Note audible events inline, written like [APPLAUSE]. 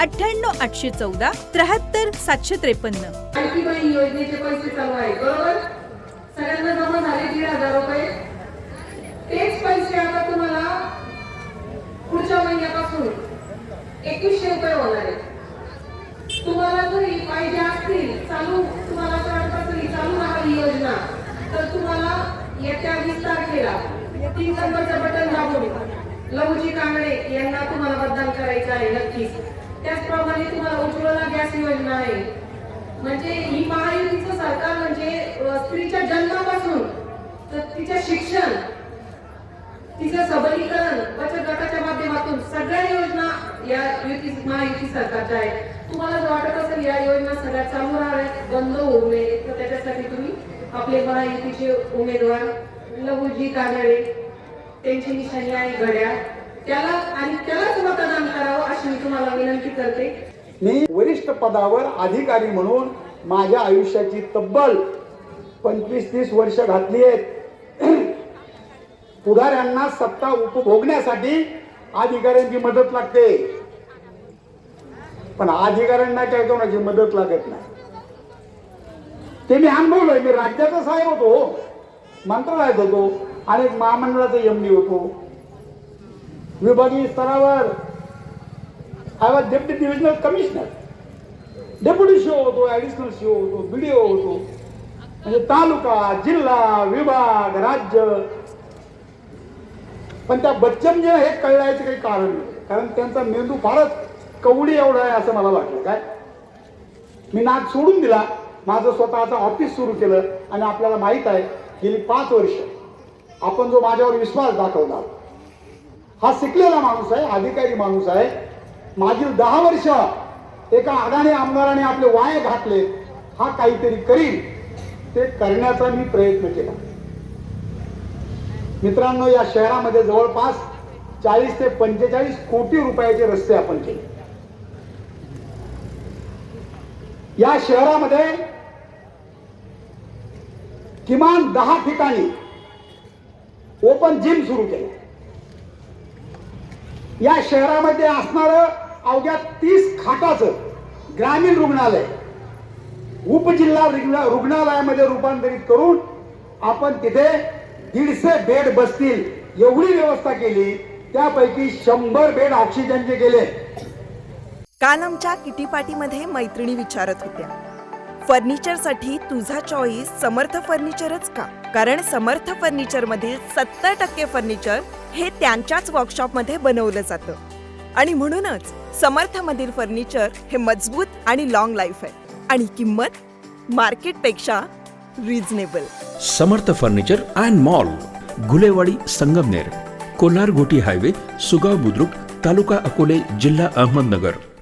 अठ्ठ्याण्णव आठशे चौदा त्र्याहत्तर सातशे त्रेपन्न. योजनेचे पैसे चालू आहेत बरोबर? सगळ्यांना जमा झाले दीड हजार रुपये. तेच पैसे आता तुम्हाला पुढच्या महिन्यापासून एकवीसशे रुपये होणार आहे तुम्हाला जरी पाहिजे असतील चालू तुम्हाला असं वाटत असेल की चालू योजना. तर तुम्हाला येत्या वीस तारखेला तीन नंबरचं बटन दाबून लघुजी कांगडे यांना तुम्हाला मतदान करायचं आहे नक्कीच. त्याचप्रमाणे तुम्हाला उज्ज्वला गॅस योजना आहे. म्हणजे ही महायुतीचं सरकार म्हणजे स्त्रीच्या जन्मापासून तर तिचं शिक्षण तिचं सबलीकरण बचत गटाच्या माध्यमातून सगळ्या योजना या युती महायुती सरकारच्या आहेत. तुम्हाला जर वाटत असेल या योजना सगळ्या चालू राहाव्यात बंद होऊ नये. तर त्याच्यासाठी तुम्ही आपले महायुतीचे उमेदवार लघुजी कानडे त्यांची निशाणी आहे घड्याळ. त्याला आणि त्यालाच मतदान करावं अशी मी तुम्हाला विनंती करते. मी वरिष्ठ पदावर अधिकारी म्हणून माझ्या आयुष्याची तब्बल पंचवीस तीस वर्ष घातली आहेत. [CLEARS THROAT] पुढाऱ्यांना सत्ता उपभोगण्यासाठी अधिकाऱ्यांची मदत लागते. पण अधिकाऱ्यांना काय कोणाची मदत लागत नाही. ते मी अनुभवलोय मी राज्याचा साहेब होतो मंत्रालयात होतो आणि महामंडळाचा एमडी होतो. विभागीय स्तरावर. I was deputy divisional commissioner deputy show होतो ॲडिशनल शो होतो बी डी ओ होतो. म्हणजे तालुका जिल्हा विभाग राज्य. पण त्या बच्चनजीला हे कळायचं काही कारण नाही. कारण त्यांचा मेंदू फारच कवडी एवढा आहे असं मला वाटलं. काय? मी नाद सोडून दिला. माझं स्वतःचं ऑफिस सुरू केलं. आणि आपल्याला माहीत आहे गेली पाच वर्ष आपण जो माझ्यावर विश्वास दाखवला हा शिकलेला माणूस आहे अधिकारी माणूस आहे. मागील दहा वर्ष एका अडाणी आमदाराने आपले वाय घातले हा काहीतरी करील ते करण्याचा मी प्रयत्न केला. मित्रांनो या शहरामध्ये जवळपास चाळीस ते पंचेचाळीस कोटी रुपयाचे रस्ते आपण केले. या शहरामध्ये किमान दहा ठिकाणी ओपन जिम सुरू केलं. या शहरामध्ये असणारं अवघ्या तीस खाटाचं ग्रामीण रुग्णालय उपजिल्हा रुग्ण- रुग्णालयामध्ये रूपांतरित करून आपण तिथे दीडशे बेड बसतील एवढी व्यवस्था केली त्यापैकी शंभर बेड ऑक्सिजनचे गेले. काल आमच्या किटी पार्टीमध्ये मैत्रिणी विचारत होत्या फर्निचरसाठी तुझा चॉईस समर्थ फर्निचरच का? कारण समर्थ फर्निचर मधील सत्तर टक्के फर्निचर हे त्यांच्याच वर्कशॉपमध्ये बनवलं जातं. आणि म्हणूनच समर्थ मधील फर्निचर हे मजबूत आणि लॉंग लाईफ आहे. आणि किंमत मार्केटपेक्षा reasonable Samarth furniture and mall Gulewadi Sangamner Kolhar Goti highway Sugaon Budruk taluka Akole जिल्हा अहमदनगर.